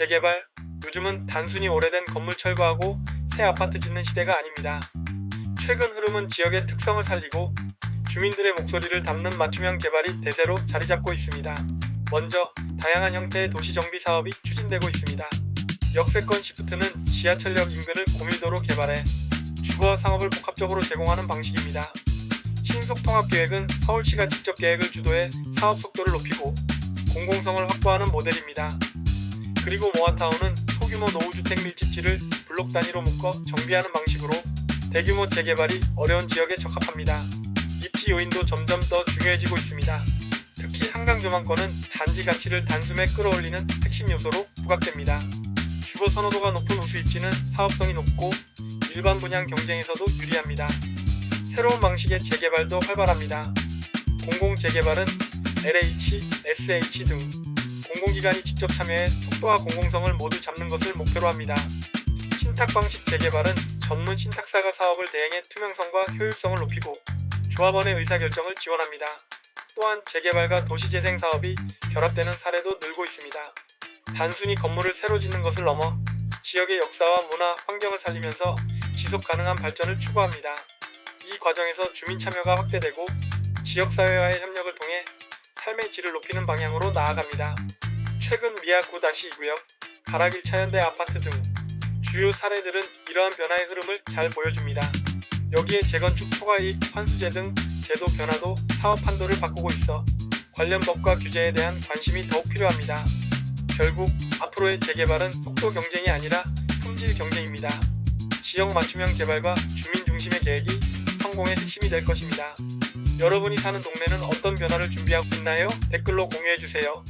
재개발, 요즘은 단순히 오래된 건물 철거하고 새 아파트 짓는 시대가 아닙니다. 최근 흐름은 지역의 특성을 살리고 주민들의 목소리를 담는 맞춤형 개발이 대세로 자리 잡고 있습니다. 먼저 다양한 형태의 도시 정비 사업이 추진되고 있습니다. 역세권 시프트는 지하철역 인근을 고밀도로 개발해 주거와 상업을 복합적으로 제공하는 방식입니다. 신속통합계획은 서울시가 직접 계획을 주도해 사업 속도를 높이고 공공성을 확보하는 모델입니다. 그리고 모아타운은 소규모 노후주택 밀집지를 블록 단위로 묶어 정비하는 방식으로 대규모 재개발이 어려운 지역에 적합합니다. 입지 요인도 점점 더 중요해지고 있습니다. 특히 한강 조망권은 단지 가치를 단숨에 끌어올리는 핵심 요소로 부각됩니다. 주거 선호도가 높은 우수 입지는 사업성이 높고 일반 분양 경쟁에서도 유리합니다. 새로운 방식의 재개발도 활발합니다. 공공 재개발은 LH, SH 등 공공기관이 직접 참여해 속도와 공공성을 모두 잡는 것을 목표로 합니다. 신탁 방식 재개발은 전문 신탁사가 사업을 대행해 투명성과 효율성을 높이고 조합원의 의사결정을 지원합니다. 또한 재개발과 도시재생 사업이 결합되는 사례도 늘고 있습니다. 단순히 건물을 새로 짓는 것을 넘어 지역의 역사와 문화, 환경을 살리면서 지속 가능한 발전을 추구합니다. 이 과정에서 주민 참여가 확대되고 지역사회와의 협력을 통해 삶의 질을 높이는 방향으로 나아갑니다. 미아 9-2구역, 가락일 차현대 아파트 등 주요 사례들은 이러한 변화의 흐름을 잘 보여줍니다. 여기에 재건축 초과이익, 환수제 등 제도 변화도 사업 판도를 바꾸고 있어 관련 법과 규제에 대한 관심이 더욱 필요합니다. 결국 앞으로의 재개발은 속도 경쟁이 아니라 품질 경쟁입니다. 지역 맞춤형 개발과 주민 중심의 계획이 성공의 핵심이 될 것입니다. 여러분이 사는 동네는 어떤 변화를 준비하고 있나요? 댓글로 공유해 주세요.